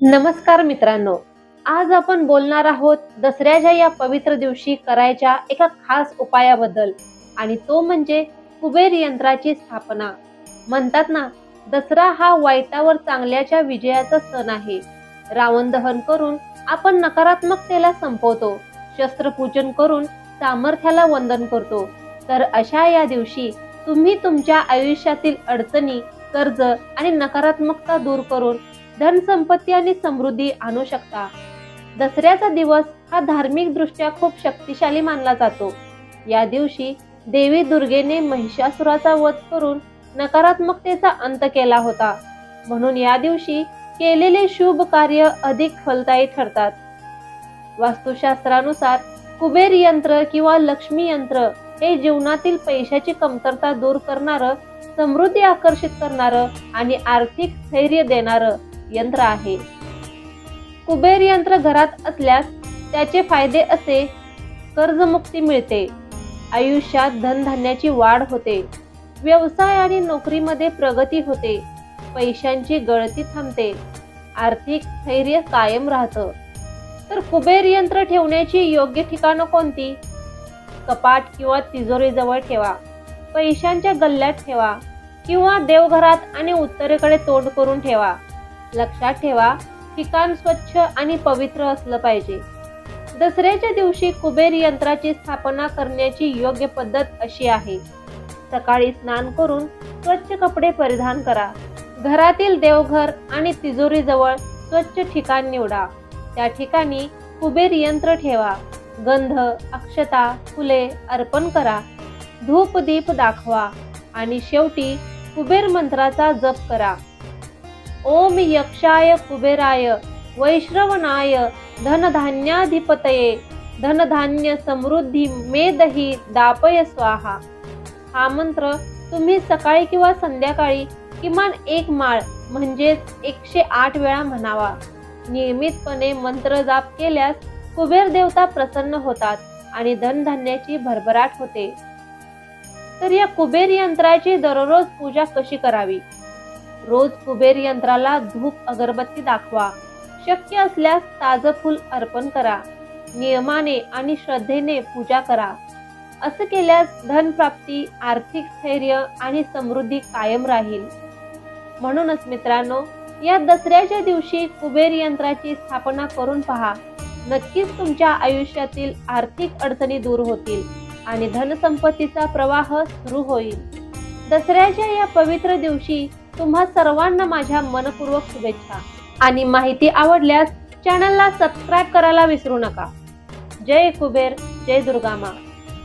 नमस्कार मित्रांनो. आज आपण बोलणार आहोत दसऱ्याच्या या पवित्र दिवशी करायच्या एका खास उपायाबद्दल आणि तो म्हणजे कुबेर यंत्राची स्थापना. म्हणतात ना दसरा हा वाईटावर चांगल्याच्या विजयाचा सण आहे. रावण दहन करून आपण नकारात्मकतेला संपवतो शस्त्रपूजन करून सामर्थ्याला वंदन करतो. तर अशा या दिवशी तुम्ही तुमच्या आयुष्यातील अडचणी कर्ज आणि नकारात्मकता दूर करून धन संपत्ती आणि समृद्धी आणू शकता. दसऱ्याचा दिवस हा धार्मिक दृष्ट्या खूप शक्तिशाली मानला जातो. या दिवशी देवी दुर्गेने महिषासुराचा वध करून नकारात्मकतेचा अंत केला होता. म्हणून या दिवशी केलेले शुभ कार्य अधिक फलदायी ठरतात. वास्तुशास्त्रानुसार कुबेर यंत्र किंवा लक्ष्मी यंत्र हे जीवनातील पैशाची कमतरता दूर करणारं समृद्धी आकर्षित करणारं आणि आर्थिक स्थैर्य देणारं यंत्र आहे. कुबेर यंत्र घरात असल्यास त्याचे फायदे असे कर्जमुक्ती मिळते आयुष्यात धनधान्याची वाढ होते व्यवसाय आणि नोकरीमध्ये प्रगती होते पैशांची गळती थांबते आर्थिक स्थैर्य कायम राहतं. तर कुबेर यंत्र ठेवण्याची योग्य ठिकाणं कोणती? कपाट किंवा तिजोरीजवळ ठेवा पैशांच्या गल्ल्यात ठेवा किंवा देवघरात आणि उत्तरेकडे तोंड करून ठेवा. लक्षात ठेवा ठिकाण स्वच्छ आणि पवित्र असलं पाहिजे. दसऱ्याच्या दिवशी कुबेर यंत्राची स्थापना करण्याची योग्य पद्धत अशी आहे. सकाळी स्नान करून स्वच्छ कपडे परिधान करा. घरातील देवघर आणि तिजोरीजवळ स्वच्छ ठिकाण निवडा. त्या ठिकाणी कुबेर यंत्र ठेवा. गंध अक्षता फुले अर्पण करा. धूप दीप दाखवा. आणि शेवटी कुबेर मंत्राचा जप करा. ओम यक्षाय कुबेराय वैश्रवणाय धनधान्याधिपतये धनधान्य समृद्धी मेदही दापय स्वाहा. हा मंत्र तुम्ही सकाळी किंवा संध्याकाळी किमान एक माळ म्हणजेच एकशे आठ वेळा म्हणावा. नियमितपणे मंत्र जाप केल्यास कुबेर देवता प्रसन्न होतात आणि धनधान्याची भरभराट होते. तर या कुबेर यंत्राची दररोज पूजा कशी करावी? रोज कुबेर यंत्राला धूप अगरबत्ती दाखवा. शक्य असल्यास ताजं फूल अर्पण करा. नियमाने आणि श्रद्धेने पूजा करा. असं केल्यास धनप्राप्ती आर्थिक स्थैर्य आणि समृद्धी कायम राहील. म्हणूनच मित्रांनो या दसऱ्याच्या दिवशी कुबेर यंत्राची स्थापना करून पहा. नक्कीच तुमच्या आयुष्यातील आर्थिक अडचणी दूर होतील आणि धनसंपत्तीचा प्रवाह सुरू होईल. दसऱ्याच्या या पवित्र दिवशी तुम्हा सर्वांना माझ्या मनपूर्वक शुभेच्छा. आणि माहिती आवडल्यास चॅनलला सबस्क्राईब करायला विसरू नका. जय कुबेर जय दुर्गामा.